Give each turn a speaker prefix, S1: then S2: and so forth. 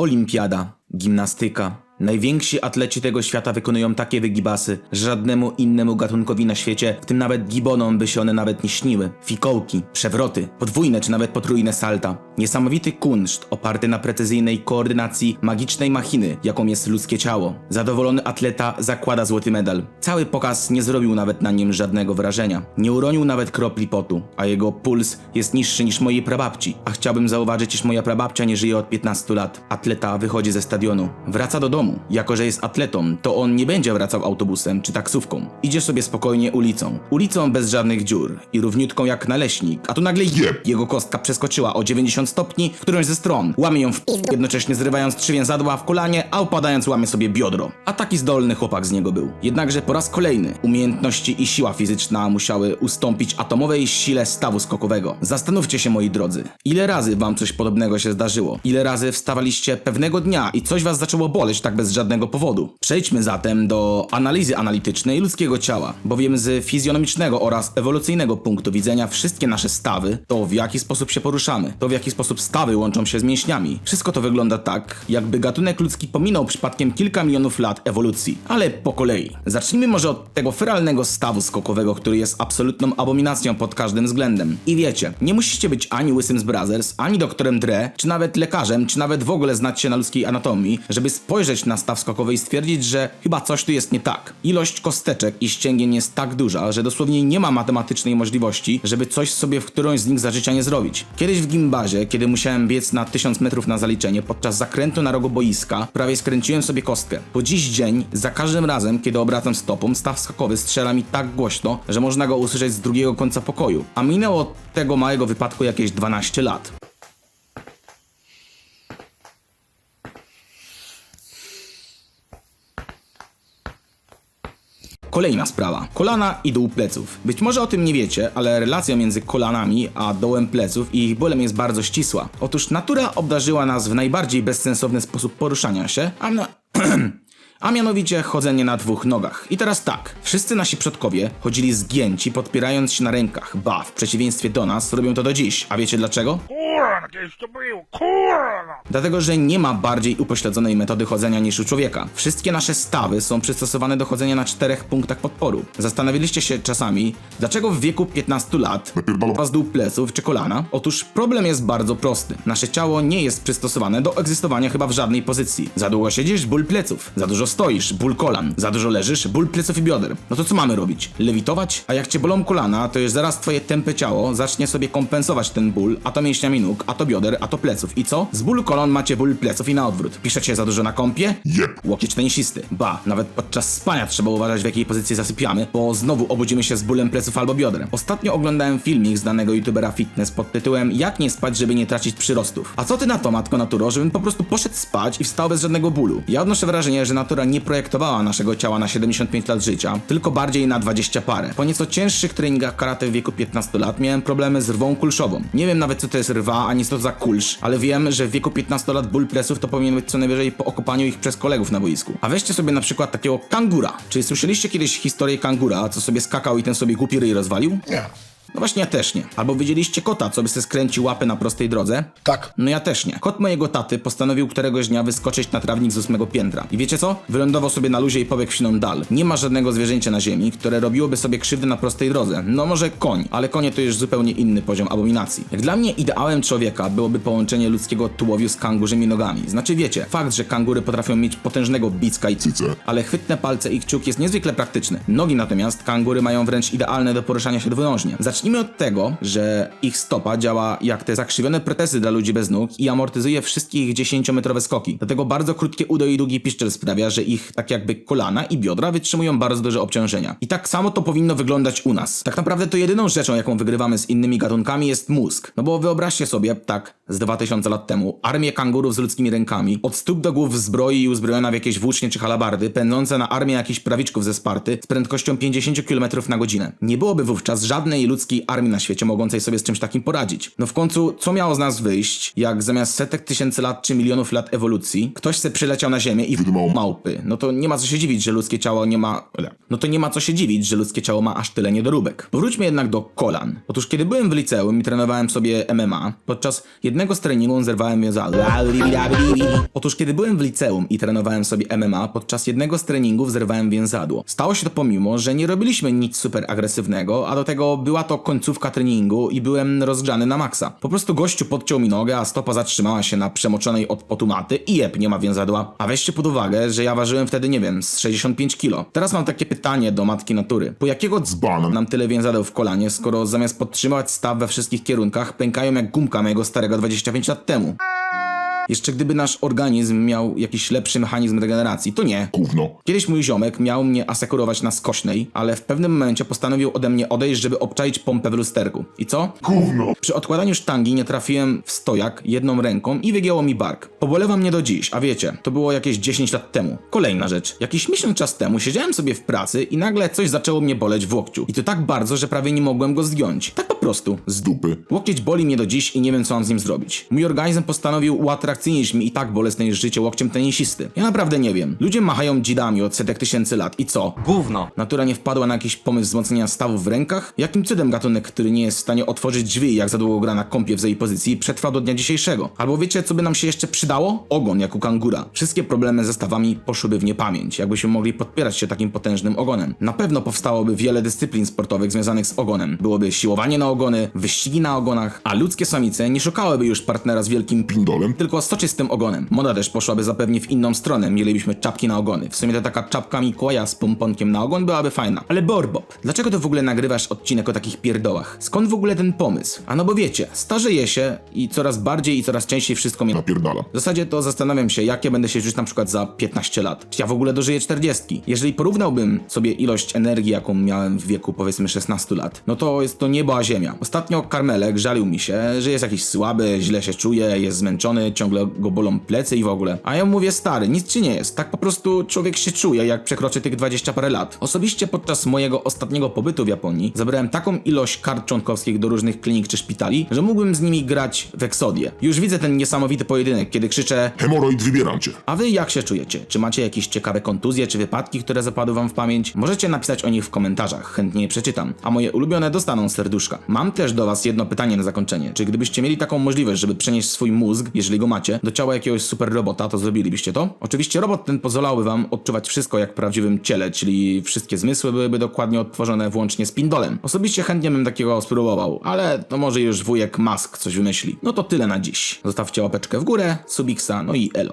S1: Olimpiada, gimnastyka. Najwięksi atleci tego świata wykonują takie wygibasy, że żadnemu innemu gatunkowi na świecie, w tym nawet gibonom, by się one nawet nie śniły. Fikołki, przewroty, podwójne czy nawet potrójne salta. Niesamowity kunszt oparty na precyzyjnej koordynacji magicznej machiny, jaką jest ludzkie ciało. Zadowolony atleta zakłada złoty medal. Cały pokaz nie zrobił nawet na nim żadnego wrażenia. Nie uronił nawet kropli potu, a jego puls jest niższy niż mojej prababci. A chciałbym zauważyć, iż moja prababcia nie żyje od 15 lat. Atleta wychodzi ze stadionu, wraca do domu. Jako, że jest atletą, to on nie będzie wracał autobusem czy taksówką. Idzie sobie spokojnie ulicą. Ulicą bez żadnych dziur i równiutką jak naleśnik, a tu nagle jeb! Jego kostka przeskoczyła o 90 stopni w którąś ze stron. Łamie ją w p- jednocześnie zrywając trzy więzadła w kolanie, a upadając łamie sobie biodro. A taki zdolny chłopak z niego był. Jednakże po raz kolejny umiejętności i siła fizyczna musiały ustąpić atomowej sile stawu skokowego. Zastanówcie się moi drodzy, ile razy wam coś podobnego się zdarzyło? Ile razy wstawaliście pewnego dnia i coś was zaczęło boleć tak bez żadnego powodu? Przejdźmy zatem do analizy analitycznej ludzkiego ciała, bowiem z fizjonomicznego oraz ewolucyjnego punktu widzenia wszystkie nasze stawy, to w jaki sposób się poruszamy, to w jaki sposób stawy łączą się z mięśniami. Wszystko to wygląda tak, jakby gatunek ludzki pominął przypadkiem kilka milionów lat ewolucji, ale po kolei. Zacznijmy może od tego feralnego stawu skokowego, który jest absolutną abominacją pod każdym względem. I wiecie, nie musicie być ani łysym z Brothers, ani doktorem Dre, czy nawet lekarzem, czy nawet w ogóle znać się na ludzkiej anatomii, żeby spojrzeć na staw skokowy i stwierdzić, że chyba coś tu jest nie tak. Ilość kosteczek i ścięgien jest tak duża, że dosłownie nie ma matematycznej możliwości, żeby coś sobie w którąś z nich za życia nie zrobić. Kiedyś w gimbazie, kiedy musiałem biec na 1000 metrów na zaliczenie, podczas zakrętu na rogu boiska, prawie skręciłem sobie kostkę. Po dziś dzień, za każdym razem, kiedy obracam stopą, staw skokowy strzela mi tak głośno, że można go usłyszeć z drugiego końca pokoju. A minęło od tego małego wypadku jakieś 12 lat. Kolejna sprawa. Kolana i dół pleców. Być może o tym nie wiecie, ale relacja między kolanami a dołem pleców i ich bólem jest bardzo ścisła. Otóż natura obdarzyła nas w najbardziej bezsensowny sposób poruszania się, a na... A mianowicie chodzenie na dwóch nogach. I teraz tak, wszyscy nasi przodkowie chodzili zgięci, podpierając się na rękach. Ba, w przeciwieństwie do nas robią to do dziś. A wiecie dlaczego?
S2: Kiedyś to było, kurwa!
S1: Dlatego, że nie ma bardziej upośledzonej metody chodzenia niż u człowieka. Wszystkie nasze stawy są przystosowane do chodzenia na czterech punktach podporu. Zastanawialiście się czasami, dlaczego w wieku 15 lat was dół pleców czy kolana? Otóż problem jest bardzo prosty. Nasze ciało nie jest przystosowane do egzystowania chyba w żadnej pozycji. Za długo siedzisz, ból pleców. Za dużo stoisz, ból kolan. Za dużo leżysz, ból pleców i bioder. No to co mamy robić? Lewitować? A jak cię bolą kolana, to już zaraz twoje tępe ciało zacznie sobie kompensować ten ból, a to mięśniami nóg, a to bioder, a to pleców. I co? Z bólu kolan macie ból pleców i na odwrót. Piszecie za dużo na kąpie?
S3: Jep.
S1: Łokieć tenisisty. Ba, nawet podczas spania trzeba uważać w jakiej pozycji zasypiamy, bo znowu obudzimy się z bólem pleców albo bioder. Ostatnio oglądałem filmik znanego youtubera fitness pod tytułem Jak nie spać, żeby nie tracić przyrostów. A co ty na to, matko naturo, żebym po prostu poszedł spać i wstał bez żadnego bólu? Ja odnoszę wrażenie, że natura nie projektowała naszego ciała na 75 lat życia, tylko bardziej na 20 parę. Po nieco cięższych treningach karate w wieku 15 lat miałem problemy z rwą kulszową. Nie wiem nawet co to jest rwa, ani co to za kulsz, ale wiem, że w wieku 15 lat ból pleców to powinien być co najwyżej po okopaniu ich przez kolegów na boisku. A weźcie sobie na przykład takiego kangura. Czy słyszeliście kiedyś historię kangura, co sobie skakał i ten sobie głupi ryj rozwalił?
S3: Nie.
S1: No właśnie ja też nie. Albo widzieliście kota, co by se skręcił łapę na prostej drodze?
S3: Tak.
S1: No ja też nie. Kot mojego taty postanowił któregoś dnia wyskoczyć na trawnik z ósmego piętra. I wiecie co? Wylądował sobie na luzie i pobiegł wsiną dal. Nie ma żadnego zwierzęcia na ziemi, które robiłoby sobie krzywdę na prostej drodze. No może koń, ale konie to już zupełnie inny poziom abominacji. Jak dla mnie ideałem człowieka byłoby połączenie ludzkiego tułowiu z kangurzymi nogami. Znaczy wiecie, fakt, że kangury potrafią mieć potężnego bicka i
S3: Cyce.
S1: ale chwytne palce i kciuk jest niezwykle praktyczny. Nogi natomiast kangury mają wręcz idealne do poruszania się dwunożnie. Zacznijmy od tego, że ich stopa działa jak te zakrzywione protezy dla ludzi bez nóg i amortyzuje wszystkie ich 10-metrowe skoki. Dlatego bardzo krótkie udo i długi piszczel sprawia, że ich tak jakby kolana i biodra wytrzymują bardzo duże obciążenia. I tak samo to powinno wyglądać u nas. Tak naprawdę to jedyną rzeczą, jaką wygrywamy z innymi gatunkami jest mózg. No bo wyobraźcie sobie, tak, z 2000 lat temu, armię kangurów z ludzkimi rękami, od stóp do głów zbroi i uzbrojona w jakieś włócznie czy halabardy, pędzące na armię jakichś prawiczków ze Sparty z prędkością 50 km na godzinę. Nie byłoby wówczas żadnej ludzkiej armii na świecie mogącej sobie z czymś takim poradzić. No w końcu, co miało z nas wyjść, jak zamiast setek tysięcy lat czy milionów lat ewolucji, ktoś se przyleciał na Ziemię i
S3: Wydymał.
S1: małpy. No to nie ma co się dziwić, że ludzkie ciało nie ma... No to nie ma co się dziwić, że ludzkie ciało ma aż tyle niedoróbek. Powróćmy jednak do kolan. Otóż kiedy byłem w liceum i trenowałem sobie MMA, podczas jednego z treningów zerwałem wiązadło. Otóż kiedy byłem w liceum i trenowałem sobie MMA, podczas jednego z treningów zerwałem więzadło. Stało się to pomimo, że nie robiliśmy nic super agresywnego, a do tego była to końcówka treningu i byłem rozgrzany na maksa. Po prostu gościu podciął mi nogę, a stopa zatrzymała się na przemoczonej od potu maty i jeb, nie ma więzadła. A weźcie pod uwagę, że ja ważyłem wtedy, nie wiem, z 65 kilo. Teraz mam takie pytanie do matki natury. Po jakiego
S3: Dzbana.
S1: nam tyle więzadeł w kolanie, skoro zamiast podtrzymywać staw we wszystkich kierunkach, pękają jak gumka mojego starego 25 lat temu? Jeszcze gdyby nasz organizm miał jakiś lepszy mechanizm regeneracji, to nie.
S3: Gówno.
S1: Kiedyś mój ziomek miał mnie asekurować na skośnej, ale w pewnym momencie postanowił ode mnie odejść, żeby obczaić pompę w lusterku. I co?
S3: Gówno.
S1: Przy odkładaniu sztangi nie trafiłem w stojak jedną ręką i wygięło mi bark. Pobolewa mnie do dziś, a wiecie, to było jakieś 10 lat temu. Kolejna rzecz. Jakiś miesiąc czas temu siedziałem sobie w pracy i nagle coś zaczęło mnie boleć w łokciu. I to tak bardzo, że prawie nie mogłem go zdjąć. Tak po prostu.
S3: Z dupy.
S1: Łokieć boli mnie do dziś i nie wiem co mam z nim zrobić. Mój organizm postanowił uatrakcyjnić mi i tak bolesne życie łokciem tenisisty. Ja naprawdę nie wiem. Ludzie machają dzidami od setek tysięcy lat i co?
S4: Gówno.
S1: Natura nie wpadła na jakiś pomysł wzmocnienia stawów w rękach? Jakim cudem gatunek, który nie jest w stanie otworzyć drzwi, jak za długo gra na kąpie w tej pozycji, przetrwał do dnia dzisiejszego? Albo wiecie, co by nam się jeszcze przydało? Ogon, jak u kangura. Wszystkie problemy ze stawami poszłyby w niepamięć, jakbyśmy mogli podpierać się takim potężnym ogonem. Na pewno powstałoby wiele dyscyplin sportowych związanych z ogonem. Byłoby siłowanie na ogony, wyścigi na ogonach, a ludzkie samice nie szukałyby już partnera z wielkim
S3: Pindolem.
S1: tylko soczystym ogonem. Moda też poszłaby zapewnie w inną stronę, mielibyśmy czapki na ogony. W sumie to taka czapka Mikołaja z pomponkiem na ogon byłaby fajna. Ale Borbob, dlaczego ty w ogóle nagrywasz odcinek o takich pierdołach? Skąd w ogóle ten pomysł? A no bo wiecie, starzeję się i coraz bardziej i coraz częściej wszystko mnie...
S3: Napierdala.
S1: W zasadzie to zastanawiam się, jakie będę się żyć na przykład za 15 lat. Czy ja w ogóle dożyję 40? Jeżeli porównałbym sobie ilość energii, jaką miałem w wieku powiedzmy 16 lat, no to jest to niebo a ziemia. Ostatnio Karmelek żalił mi się, że jest jakiś słaby, źle się czuje, jest zmęczony, ciągle go bolą plecy i w ogóle. A ja mówię, stary, nic ci nie jest. Tak po prostu człowiek się czuje, jak przekroczy tych 20 parę lat. Osobiście podczas mojego ostatniego pobytu w Japonii zabrałem taką ilość kart członkowskich do różnych klinik czy szpitali, że mógłbym z nimi grać w. Już widzę ten niesamowity pojedynek, kiedy krzyczę
S3: Hemoroid wybieram cię.
S1: a wy jak się czujecie? Czy macie jakieś ciekawe kontuzje czy wypadki, które zapadły wam w pamięć? Możecie napisać o nich w komentarzach, chętnie je przeczytam. A moje ulubione dostaną serduszka. Mam też do was jedno pytanie na zakończenie. Czy gdybyście mieli taką możliwość, żeby przenieść swój mózg, jeżeli go macie, do ciała jakiegoś super robota, to zrobilibyście to? Oczywiście robot ten pozwalałby wam odczuwać wszystko jak w prawdziwym ciele, czyli wszystkie zmysły byłyby dokładnie odtworzone włącznie z pindolem. Osobiście chętnie bym takiego spróbował, ale to może już wujek Mask coś wymyśli. No to tyle na dziś. Zostawcie łapeczkę w górę, subiksa, no i elo.